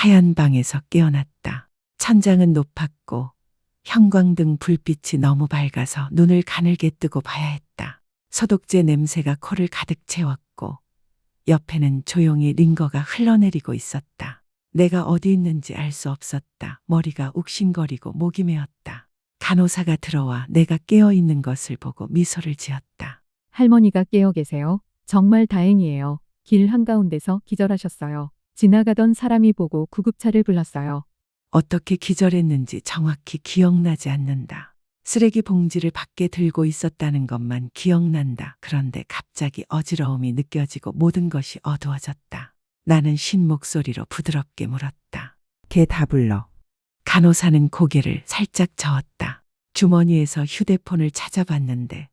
하얀 방에서 깨어났다. 천장은 높았고 형광등 불빛이 너무 밝아서 눈을 가늘게 뜨고 봐야 했다. 소독제 냄새가 코를 가득 채웠고 옆에는 조용히 링거가 흘러내리고 있었다. 내가 어디 있는지 알 수 없었다. 머리가 욱신거리고 목이 메었다. 간호사가 들어와 내가 깨어 있는 것을 보고 미소를 지었다. 할머니가 깨어 계세요. 정말 다행이에요. 길 한가운데서 기절하셨어요. 지나가던 사람이 보고 구급차를 불렀어요. 어떻게 기절했는지 정확히 기억나지 않는다. 쓰레기 봉지를 밖에 들고 있었다는 것만 기억난다. 그런데 갑자기 어지러움이 느껴지고 모든 것이 어두워졌다. 나는 쉰 목소리로 부드럽게 물었다. 걔 다 불러. 간호사는 고개를 살짝 저었다. 주머니에서 휴대폰을 찾아봤는데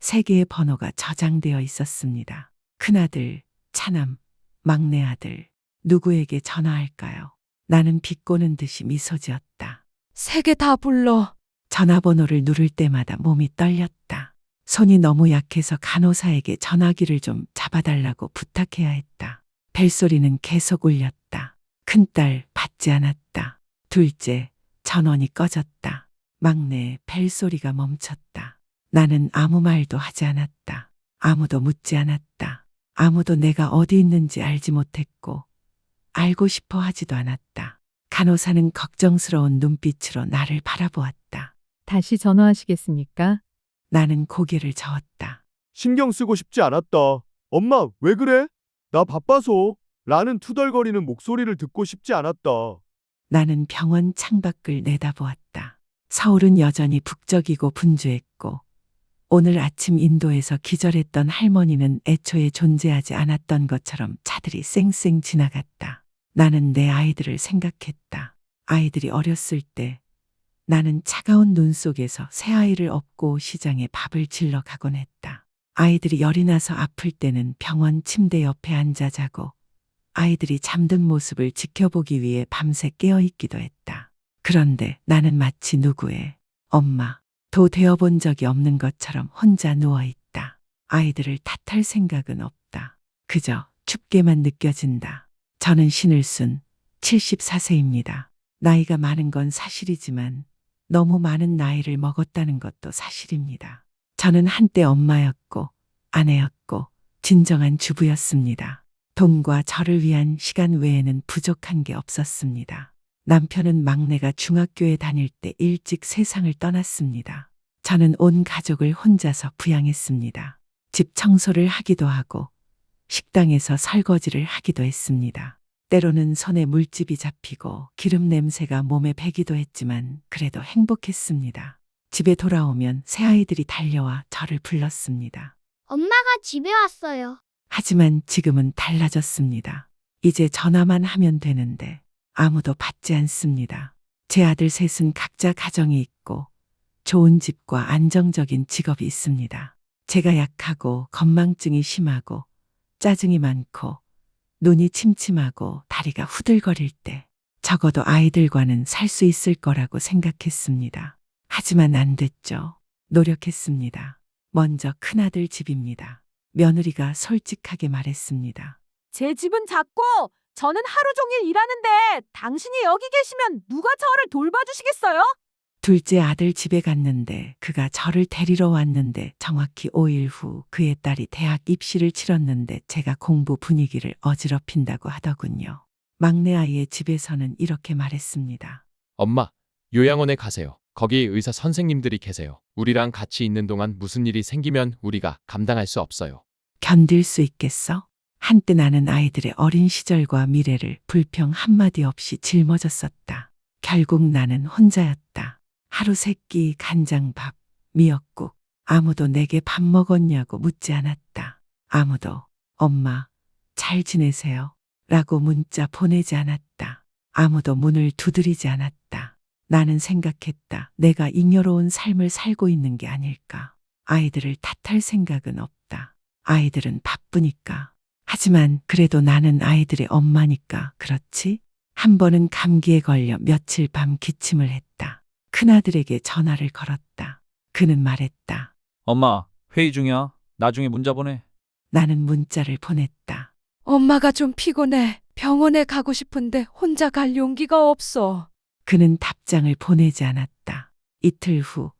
세 개의 번호가 저장되어 있었습니다. 큰아들, 차남, 막내 아들, 누구에게 전화할까요? 나는 비꼬는 듯이 미소 지었다. 세 개 다 불러. 전화번호를 누를 때마다 몸이 떨렸다. 손이 너무 약해서 간호사에게 전화기를 좀 잡아달라고 부탁해야 했다. 벨소리는 계속 울렸다. 큰딸 받지 않았다. 둘째 전원이 꺼졌다. 막내 벨소리가 멈췄다. 나는 아무 말도 하지 않았다. 아무도 묻지 않았다. 아무도 내가 어디 있는지 알지 못했고 알고 싶어 하지도 않았다. 간호사는 걱정스러운 눈빛으로 나를 바라보았다. 다시 전화하시겠습니까? 나는 고개를 저었다. 신경 쓰고 싶지 않았다. 엄마, 왜 그래? 나 바빠서. 라는 투덜거리는 목소리를 듣고 싶지 않았다. 나는 병원 창밖을 내다보았다. 서울은 여전히 북적이고 분주했고, 오늘 아침 인도에서 기절했던 할머니는 애초에 존재하지 않았던 것처럼 차들이 쌩쌩 지나갔다. 나는 내 아이들을 생각했다. 아이들이 어렸을 때 나는 차가운 눈 속에서 새 아이를 업고 시장에 밥을 질러 가곤 했다. 아이들이 열이 나서 아플 때는 병원 침대 옆에 앉아 자고 아이들이 잠든 모습을 지켜보기 위해 밤새 깨어 있기도 했다. 그런데 나는 마치 누구의 엄마, 도 되어본 적이 없는 것처럼 혼자 누워 있다. 아이들을 탓할 생각은 없다. 그저 춥게만 느껴진다. 저는 신을순 74세입니다. 나이가 많은 건 사실이지만 너무 많은 나이를 먹었다는 것도 사실입니다. 저는 한때 엄마였고 아내였고 진정한 주부였습니다. 돈과 저를 위한 시간 외에는 부족한 게 없었습니다. 남편은 막내가 중학교에 다닐 때 일찍 세상을 떠났습니다. 저는 온 가족을 혼자서 부양했습니다. 집 청소를 하기도 하고 식당에서 설거지를 하기도 했습니다. 때로는 손에 물집이 잡히고 기름 냄새가 몸에 배기도 했지만 그래도 행복했습니다. 집에 돌아오면 새아이들이 달려와 저를 불렀습니다. 엄마가 집에 왔어요. 하지만 지금은 달라졌습니다. 이제 전화만 하면 되는데 아무도 받지 않습니다. 제 아들 셋은 각자 가정이 있고 좋은 집과 안정적인 직업이 있습니다. 제가 약하고 건망증이 심하고 짜증이 많고 눈이 침침하고 다리가 후들거릴 때 적어도 아이들과는 살 수 있을 거라고 생각했습니다. 하지만 안 됐죠. 노력했습니다. 먼저 큰아들 집입니다. 며느리가 솔직하게 말했습니다. 제 집은 작고 저는 하루 종일 일하는데 당신이 여기 계시면 누가 저를 돌봐주시겠어요? 둘째 아들 집에 갔는데 그가 저를 데리러 왔는데 정확히 5일 후 그의 딸이 대학 입시를 치렀는데 제가 공부 분위기를 어지럽힌다고 하더군요. 막내 아이의 집에서는 이렇게 말했습니다. 엄마, 요양원에 가세요. 거기 의사 선생님들이 계세요. 우리랑 같이 있는 동안 무슨 일이 생기면 우리가 감당할 수 없어요. 견딜 수 있겠어? 한때 나는 아이들의 어린 시절과 미래를 불평 한마디 없이 짊어졌었다. 결국 나는 혼자였다. 하루 세끼 간장밥, 미역국. 아무도 내게 밥 먹었냐고 묻지 않았다. 아무도 엄마, 잘 지내세요? 라고 문자 보내지 않았다. 아무도 문을 두드리지 않았다. 나는 생각했다. 내가 잉여로운 삶을 살고 있는 게 아닐까. 아이들을 탓할 생각은 없다. 아이들은 바쁘니까. 하지만 그래도 나는 아이들의 엄마니까 그렇지? 한 번은 감기에 걸려 며칠 밤 기침을 했다. 큰아들에게 전화를 걸었다. 그는 말했다. 엄마, 회의 중이야. 나중에 문자 보내. 나는 문자를 보냈다. 엄마가 좀 피곤해. 병원에 가고 싶은데 혼자 갈 용기가 없어. 그는 답장을 보내지 않았다. 이틀 후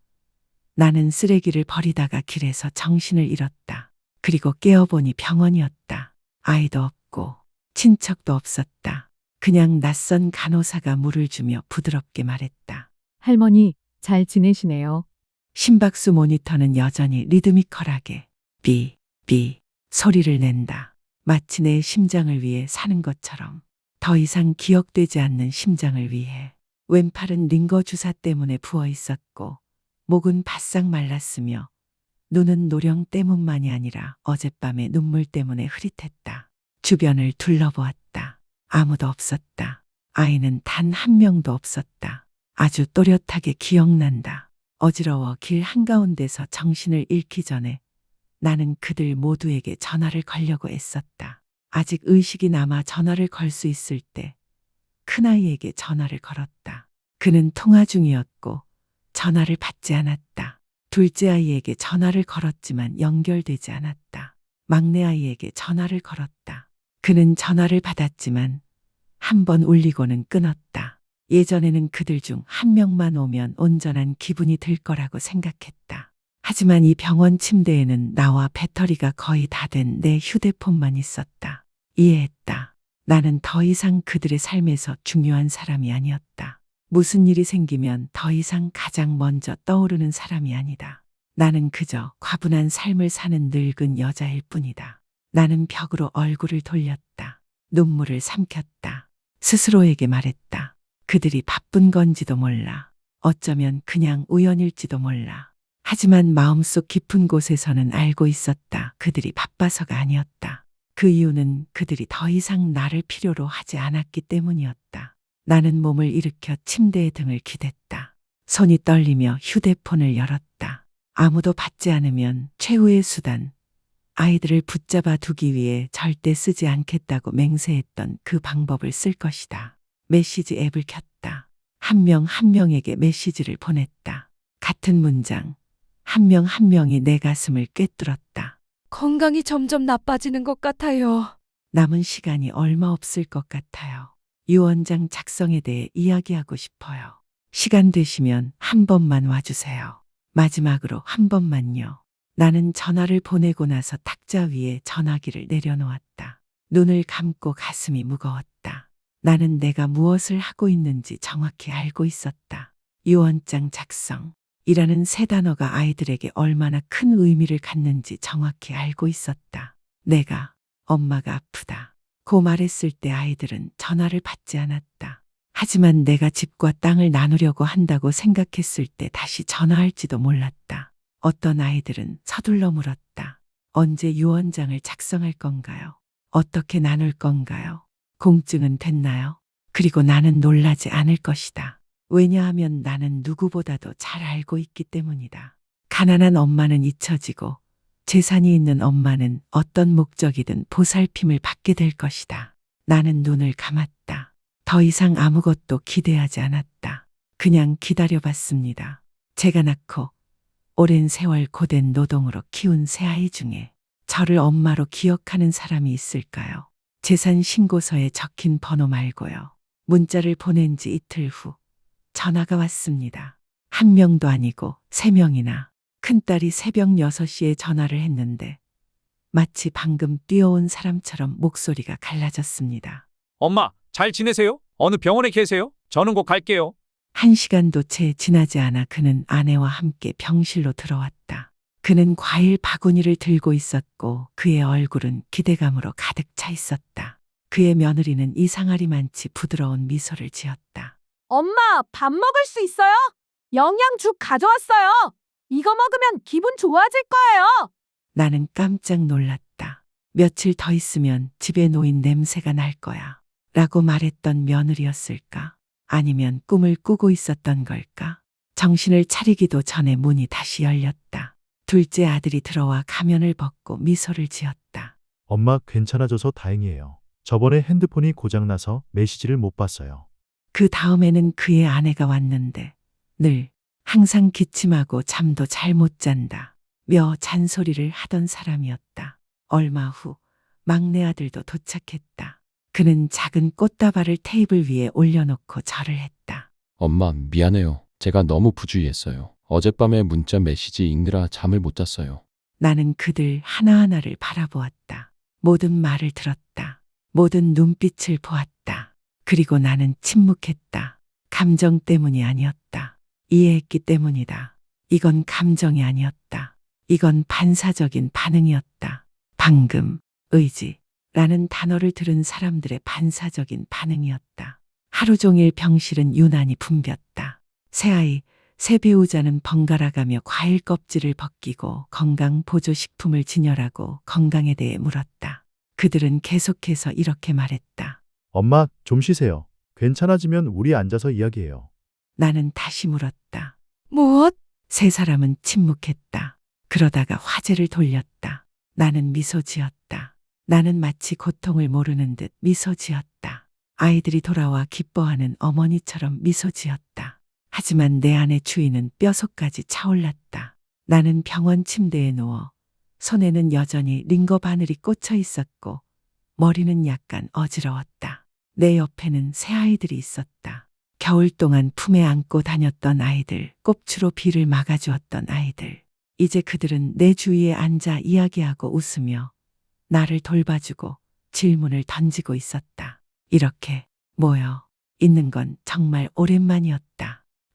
나는 쓰레기를 버리다가 길에서 정신을 잃었다. 그리고 깨어보니 병원이었다. 아이도 없고 친척도 없었다. 그냥 낯선 간호사가 물을 주며 부드럽게 말했다. 할머니, 잘 지내시네요. 심박수 모니터는 여전히 리드미컬하게 비, 비 소리를 낸다. 마치 내 심장을 위해 사는 것처럼 더 이상 기억되지 않는 심장을 위해 왼팔은 링거 주사 때문에 부어 있었고 목은 바싹 말랐으며 눈은 노령 때문만이 아니라 어젯밤의 눈물 때문에 흐릿했다. 주변을 둘러보았다. 아무도 없었다. 아이는 단 한 명도 없었다. 아주 또렷하게 기억난다. 어지러워 길 한가운데서 정신을 잃기 전에 나는 그들 모두에게 전화를 걸려고 애썼다. 아직 의식이 남아 전화를 걸 수 있을 때 큰아이에게 전화를 걸었다. 그는 통화 중이었고 전화를 받지 않았다. 둘째 아이에게 전화를 걸었지만 연결되지 않았다. 막내 아이에게 전화를 걸었다. 그는 전화를 받았지만 한 번 울리고는 끊었다. 예전에는 그들 중 한 명만 오면 온전한 기분이 들 거라고 생각했다. 하지만 이 병원 침대에는 나와 배터리가 거의 다 된 내 휴대폰만 있었다. 이해했다. 나는 더 이상 그들의 삶에서 중요한 사람이 아니었다. 무슨 일이 생기면 더 이상 가장 먼저 떠오르는 사람이 아니다. 나는 그저 과분한 삶을 사는 늙은 여자일 뿐이다. 나는 벽으로 얼굴을 돌렸다. 눈물을 삼켰다. 스스로에게 말했다. 그들이 바쁜 건지도 몰라. 어쩌면 그냥 우연일지도 몰라. 하지만 마음속 깊은 곳에서는 알고 있었다. 그들이 바빠서가 아니었다. 그 이유는 그들이 더 이상 나를 필요로 하지 않았기 때문이었다. 나는 몸을 일으켜 침대의 등을 기댔다. 손이 떨리며 휴대폰을 열었다. 아무도 받지 않으면 최후의 수단. 아이들을 붙잡아 두기 위해 절대 쓰지 않겠다고 맹세했던 그 방법을 쓸 것이다. 메시지 앱을 켰다. 한명한 명에게 메시지를 보냈다. 같은 문장. 한명한 명이 내 가슴을 꿰뚫었다. 건강이 점점 나빠지는 것 같아요. 남은 시간이 얼마 없을 것 같아요. 유언장 작성에 대해 이야기하고 싶어요. 시간 되시면 한 번만 와주세요. 마지막으로 한 번만요. 나는 전화를 보내고 나서 탁자 위에 전화기를 내려놓았다. 눈을 감고 가슴이 무거웠다. 나는 내가 무엇을 하고 있는지 정확히 알고 있었다. 유언장 작성. 이라는 세 단어가 아이들에게 얼마나 큰 의미를 갖는지 정확히 알고 있었다. 내가 엄마가 아프다. 고 말했을 때 아이들은 전화를 받지 않았다. 하지만 내가 집과 땅을 나누려고 한다고 생각했을 때 다시 전화할지도 몰랐다. 어떤 아이들은 서둘러 물었다. 언제 유언장을 작성할 건가요? 어떻게 나눌 건가요? 공증은 됐나요? 그리고 나는 놀라지 않을 것이다. 왜냐하면 나는 누구보다도 잘 알고 있기 때문이다. 가난한 엄마는 잊혀지고 재산이 있는 엄마는 어떤 목적이든 보살핌을 받게 될 것이다. 나는 눈을 감았다. 더 이상 아무것도 기대하지 않았다. 그냥 기다려봤습니다. 제가 낳고 오랜 세월 고된 노동으로 키운 새 아이 중에 저를 엄마로 기억하는 사람이 있을까요? 재산 신고서에 적힌 번호 말고요. 문자를 보낸 지 이틀 후 전화가 왔습니다. 한 명도 아니고 세 명이나 큰딸이 새벽 6시에 전화를 했는데 마치 방금 뛰어온 사람처럼 목소리가 갈라졌습니다. 엄마, 잘 지내세요? 어느 병원에 계세요? 저는 곧 갈게요. 한 시간도 채 지나지 않아 그는 아내와 함께 병실로 들어왔다. 그는 과일 바구니를 들고 있었고 그의 얼굴은 기대감으로 가득 차 있었다. 그의 며느리는 이상하리만치 부드러운 미소를 지었다. 엄마, 밥 먹을 수 있어요? 영양죽 가져왔어요. 이거 먹으면 기분 좋아질 거예요. 나는 깜짝 놀랐다. 며칠 더 있으면 집에 놓인 냄새가 날 거야. 라고 말했던 며느리였을까? 아니면 꿈을 꾸고 있었던 걸까? 정신을 차리기도 전에 문이 다시 열렸다. 둘째 아들이 들어와 가면을 벗고 미소를 지었다. 엄마 괜찮아져서 다행이에요. 저번에 핸드폰이 고장나서 메시지를 못 봤어요. 그 다음에는 그의 아내가 왔는데 늘 항상 기침하고 잠도 잘 못 잔다. 며 잔소리를 하던 사람이었다. 얼마 후 막내 아들도 도착했다. 그는 작은 꽃다발을 테이블 위에 올려놓고 절을 했다. 엄마, 미안해요. 제가 너무 부주의했어요. 어젯밤에 문자 메시지 읽느라 잠을 못 잤어요. 나는 그들 하나하나를 바라보았다. 모든 말을 들었다. 모든 눈빛을 보았다. 그리고 나는 침묵했다. 감정 때문이 아니었다. 이해했기 때문이다. 이건 감정이 아니었다. 이건 반사적인 반응이었다. 방금, 의지, 라는 단어를 들은 사람들의 반사적인 반응이었다. 하루 종일 병실은 유난히 붐볐다. 새아이, 새 배우자는 번갈아가며 과일 껍질을 벗기고 건강 보조식품을 진열하고 건강에 대해 물었다. 그들은 계속해서 이렇게 말했다. 엄마, 좀 쉬세요. 괜찮아지면 우리 앉아서 이야기해요. 나는 다시 물었다. 무엇? 세 사람은 침묵했다. 그러다가 화제를 돌렸다. 나는 미소 지었다. 나는 마치 고통을 모르는 듯 미소 지었다. 아이들이 돌아와 기뻐하는 어머니처럼 미소 지었다. 하지만 내 안의 주인은 뼛속까지 차올랐다. 나는 병원 침대에 누워 손에는 여전히 링거 바늘이 꽂혀 있었고 머리는 약간 어지러웠다. 내 옆에는 새 아이들이 있었다. 겨울 동안 품에 안고 다녔던 아이들, 꼽추로 비를 막아주었던 아이들. 이제 그들은 내 주위에 앉아 이야기하고 웃으며 나를 돌봐주고 질문을 던지고 있었다. 이렇게 모여 있는 건 정말 오랜만이었다.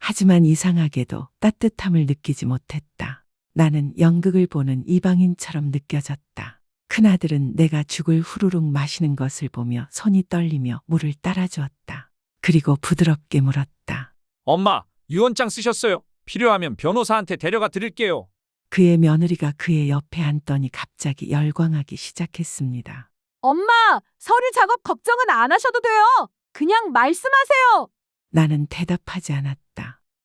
하지만 이상하게도 따뜻함을 느끼지 못했다. 나는 연극을 보는 이방인처럼 느껴졌다. 큰아들은 내가 죽을 후루룩 마시는 것을 보며 손이 떨리며 물을 따라주었다. 그리고 부드럽게 물었다. 엄마, 유언장 쓰셨어요. 필요하면 변호사한테 데려가 드릴게요. 그의 며느리가 그의 옆에 앉더니 갑자기 열광하기 시작했습니다. 엄마, 서류 작업 걱정은 안 하셔도 돼요. 그냥 말씀하세요. 나는 대답하지 않았다.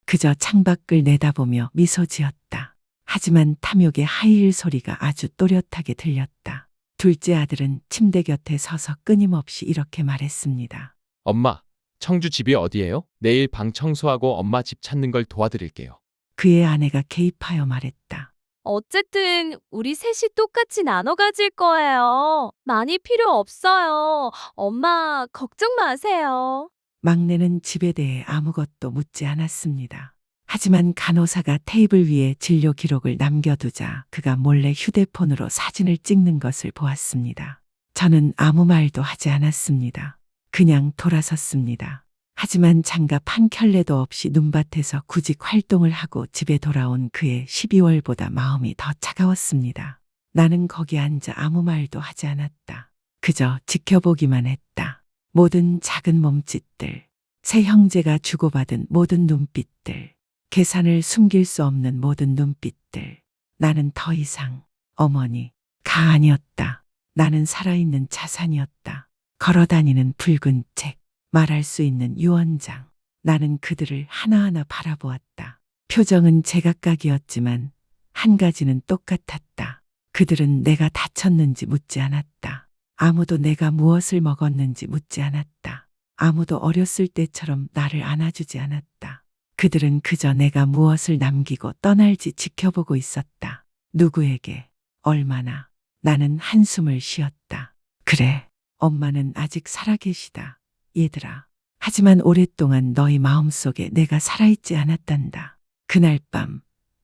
그저 창밖을 내다보며 미소 지었다. 하지만 탐욕의 하이힐 소리가 아주 또렷하게 들렸다. 둘째 아들은 침대 곁에 서서 끊임없이 이렇게 말했습니다. 엄마, 청주 집이 어디예요? 내일 방 청소하고 엄마 집 찾는 걸 도와드릴게요. 그의 아내가 개입하여 말했다. 어쨌든 우리 셋이 똑같이 나눠 가질 거예요. 많이 필요 없어요. 엄마, 걱정 마세요. 막내는 집에 대해 아무것도 묻지 않았습니다. 하지만 간호사가 테이블 위에 진료 기록을 남겨두자 그가 몰래 휴대폰으로 사진을 찍는 것을 보았습니다. 저는 아무 말도 하지 않았습니다. 그냥 돌아섰습니다. 하지만 장갑 한 켤레도 없이 눈밭에서 구직 활동을 하고 집에 돌아온 그의 12월보다 마음이 더 차가웠습니다. 나는 거기 앉아 아무 말도 하지 않았다. 그저 지켜보기만 했다. 모든 작은 몸짓들, 세 형제가 주고받은 모든 눈빛들, 계산을 숨길 수 없는 모든 눈빛들. 나는 더 이상 어머니 가 아니었다. 나는 살아있는 자산이었다. 걸어다니는 붉은 책, 말할 수 있는 유언장. 나는 그들을 하나하나 바라보았다. 표정은 제각각이었지만 한 가지는 똑같았다. 그들은 내가 다쳤는지 묻지 않았다. 아무도 내가 무엇을 먹었는지 묻지 않았다. 아무도 어렸을 때처럼 나를 안아주지 않았다. 그들은 그저 내가 무엇을 남기고 떠날지 지켜보고 있었다. 누구에게, 얼마나. 나는 한숨을 쉬었다. 그래, 엄마는 아직 살아계시다. 얘들아. 하지만 오랫동안 너희 마음속에 내가 살아있지 않았단다. 그날 밤,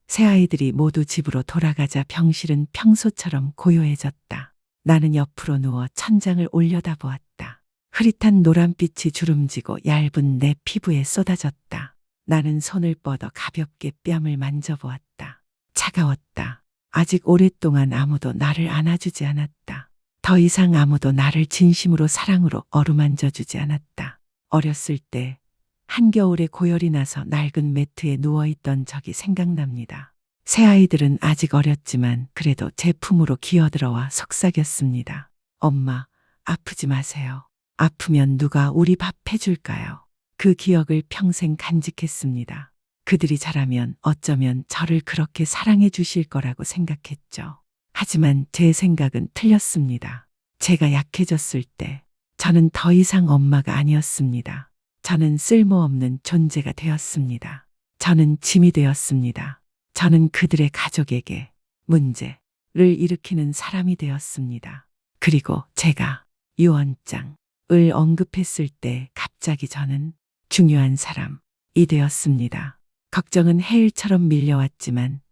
새 아이들이 모두 집으로 돌아가자 병실은 평소처럼 고요해졌다. 나는 옆으로 누워 천장을 올려다보았다. 흐릿한 노란빛이 주름지고 얇은 내 피부에 쏟아졌다. 나는 손을 뻗어 가볍게 뺨을 만져보았다. 차가웠다. 아직 오랫동안 아무도 나를 안아주지 않았다. 더 이상 아무도 나를 진심으로 사랑으로 어루만져 주지 않았다. 어렸을 때 한겨울에 고열이 나서 낡은 매트에 누워있던 적이 생각납니다. 새 아이들은 아직 어렸지만 그래도 제 품으로 기어들어와 속삭였습니다. 엄마, 아프지 마세요. 아프면 누가 우리 밥 해줄까요? 그 기억을 평생 간직했습니다. 그들이 자라면 어쩌면 저를 그렇게 사랑해 주실 거라고 생각했죠. 하지만 제 생각은 틀렸습니다. 제가 약해졌을 때 저는 더 이상 엄마가 아니었습니다. 저는 쓸모없는 존재가 되었습니다. 저는 짐이 되었습니다. 저는 그들의 가족에게 문제를 일으키는 사람이 되었습니다. 그리고 제가 유언장, 을 언급했을 때 갑자기 저는 중요한 사람이 되었습니다. 걱정은 해일처럼 밀려왔지만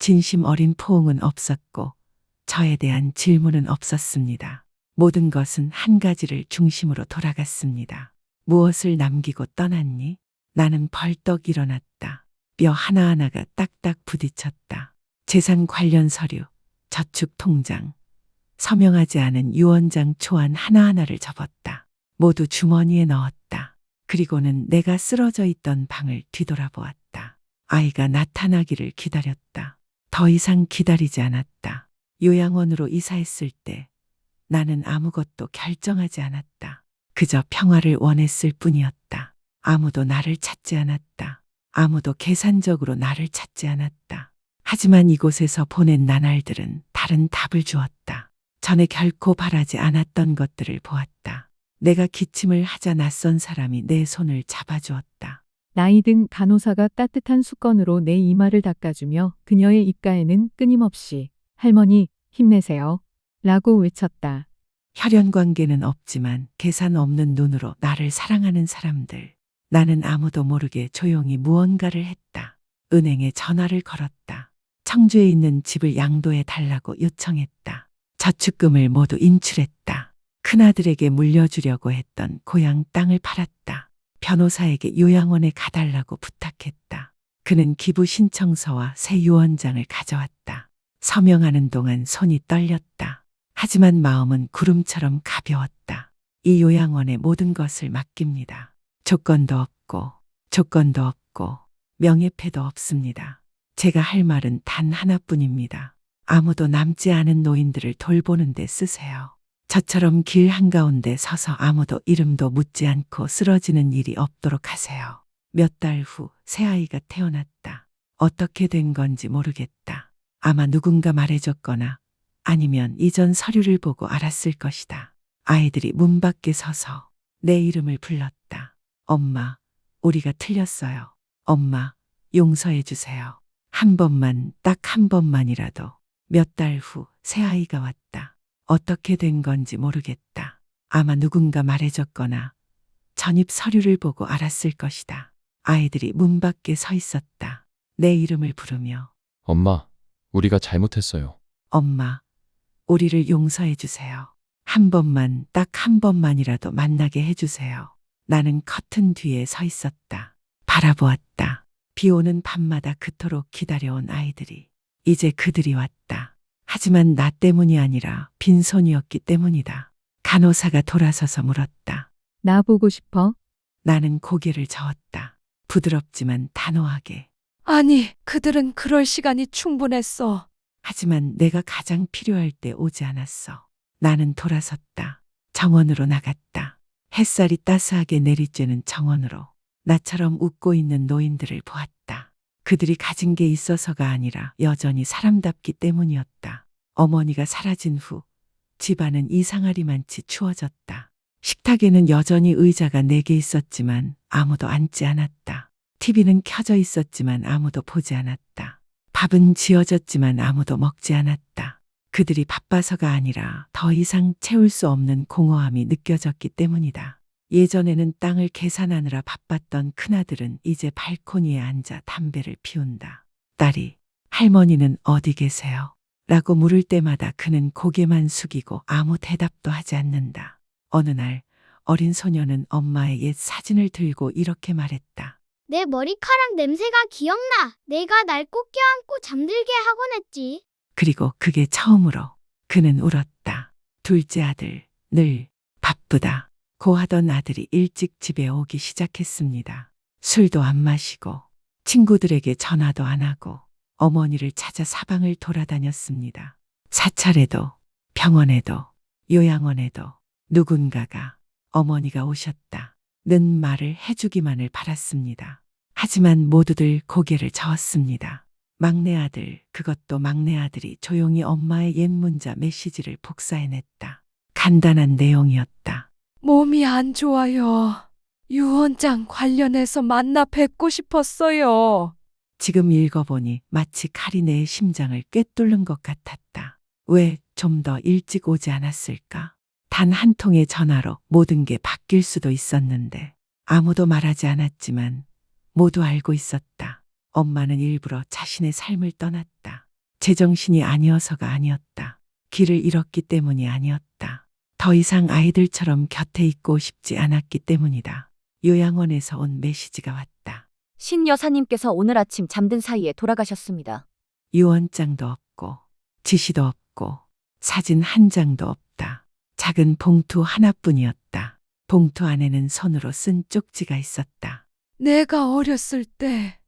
진심 어린 포옹은 없었고 저에 대한 질문은 없었습니다. 모든 것은 한 가지를 중심으로 돌아갔습니다. 무엇을 남기고 떠났니? 나는 벌떡 일어났다. 뼈 하나하나가 딱딱 부딪혔다. 재산 관련 서류, 저축 통장, 서명하지 않은 유언장 초안 하나하나를 접었다. 모두 주머니에 넣었다. 그리고는 내가 쓰러져 있던 방을 뒤돌아보았다. 아이가 나타나기를 기다렸다. 더 이상 기다리지 않았다. 요양원으로 이사했을 때 나는 아무것도 결정하지 않았다. 그저 평화를 원했을 뿐이었다. 아무도 나를 찾지 않았다. 아무도 계산적으로 나를 찾지 않았다. 하지만 이곳에서 보낸 나날들은 다른 답을 주었다. 전에 결코 바라지 않았던 것들을 보았다. 내가 기침을 하자 낯선 사람이 내 손을 잡아주었다. 나이 든 간호사가 따뜻한 수건으로 내 이마를 닦아주며 그녀의 입가에는 끊임없이 할머니 힘내세요. 라고 외쳤다. 혈연 관계는 없지만 계산 없는 눈으로 나를 사랑하는 사람들. 나는 아무도 모르게 조용히 무언가를 했다. 은행에 전화를 걸었다. 청주에 있는 집을 양도해 달라고 요청했다. 저축금을 모두 인출했다. 큰아들에게 물려주려고 했던 고향 땅을 팔았다. 변호사에게 요양원에 가달라고 부탁했다. 그는 기부 신청서와 새 유언장을 가져왔다. 서명하는 동안 손이 떨렸다. 하지만 마음은 구름처럼 가벼웠다. 이 요양원의 모든 것을 맡깁니다. 조건도 없고, 조건도 없고, 명예패도 없습니다. 제가 할 말은 단 하나뿐입니다. 아무도 남지 않은 노인들을 돌보는 데 쓰세요. 저처럼 길 한가운데 서서 아무도 이름도 묻지 않고 쓰러지는 일이 없도록 하세요. 몇 달 후 새아이가 태어났다. 어떻게 된 건지 모르겠다. 아마 누군가 말해줬거나 아니면 이전 서류를 보고 알았을 것이다. 아이들이 문 밖에 서서 내 이름을 불렀다. 엄마, 우리가 틀렸어요. 엄마, 용서해 주세요. 한 번만, 딱 한 번만이라도. 몇 달 후 새아이가 왔다. 어떻게 된 건지 모르겠다. 아마 누군가 말해줬거나 전입 서류를 보고 알았을 것이다. 아이들이 문 밖에 서 있었다. 내 이름을 부르며 엄마, 우리가 잘못했어요. 엄마, 우리를 용서해 주세요. 한 번만, 딱 한 번만이라도 만나게 해 주세요. 나는 커튼 뒤에 서 있었다. 바라보았다. 비 오는 밤마다 그토록 기다려온 아이들이. 이제 그들이 왔다. 하지만 나 때문이 아니라 빈손이었기 때문이다. 간호사가 돌아서서 물었다. 나 보고 싶어? 나는 고개를 저었다. 부드럽지만 단호하게. 아니, 그들은 그럴 시간이 충분했어. 하지만 내가 가장 필요할 때 오지 않았어. 나는 돌아섰다. 정원으로 나갔다. 햇살이 따스하게 내리쬐는 정원으로 나처럼 웃고 있는 노인들을 보았다. 그들이 가진 게 있어서가 아니라 여전히 사람답기 때문이었다. 어머니가 사라진 후 집안은 이상하리만치 추워졌다. 식탁에는 여전히 의자가 네 개 있었지만 아무도 앉지 않았다. TV는 켜져 있었지만 아무도 보지 않았다. 밥은 지어졌지만 아무도 먹지 않았다. 그들이 바빠서가 아니라 더 이상 채울 수 없는 공허함이 느껴졌기 때문이다. 예전에는 땅을 계산하느라 바빴던 큰아들은 이제 발코니에 앉아 담배를 피운다. 딸이 할머니는 어디 계세요? 라고 물을 때마다 그는 고개만 숙이고 아무 대답도 하지 않는다. 어느 날 어린 소녀는 엄마의 옛 사진을 들고 이렇게 말했다. 내 머리카락 냄새가 기억나. 내가 날 꼭 껴안고 잠들게 하곤 했지. 그리고 그게 처음으로 그는 울었다. 둘째 아들, 늘 바쁘다. 고하던 아들이 일찍 집에 오기 시작했습니다. 술도 안 마시고 친구들에게 전화도 안 하고 어머니를 찾아 사방을 돌아다녔습니다. 사찰에도 병원에도 요양원에도 누군가가 어머니가 오셨다. 는 말을 해주기만을 바랐습니다. 하지만 모두들 고개를 저었습니다. 막내 아들, 그것도 막내 아들이 조용히 엄마의 옛 문자 메시지를 복사해냈다. 간단한 내용이었다. 몸이 안 좋아요. 유언장 관련해서 만나 뵙고 싶었어요. 지금 읽어보니 마치 칼이 내 심장을 꿰뚫는 것 같았다. 왜 좀 더 일찍 오지 않았을까? 단 한 통의 전화로 모든 게 바뀔 수도 있었는데 아무도 말하지 않았지만 모두 알고 있었다. 엄마는 일부러 자신의 삶을 떠났다. 제정신이 아니어서가 아니었다. 길을 잃었기 때문이 아니었다. 더 이상 아이들처럼 곁에 있고 싶지 않았기 때문이다. 요양원에서 온 메시지가 왔다. 신 여사님께서 오늘 아침 잠든 사이에 돌아가셨습니다. 유언장도 없고 지시도 없고 사진 한 장도 없다. 작은 봉투 하나뿐이었다. 봉투 안에는 손으로 쓴 쪽지가 있었다. 내가 어렸을 때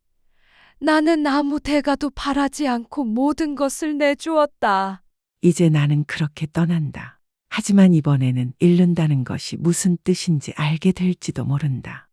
나는 아무 대가도 바라지 않고 모든 것을 내주었다. 이제 나는 그렇게 떠난다. 하지만 이번에는 잃는다는 것이 무슨 뜻인지 알게 될지도 모른다.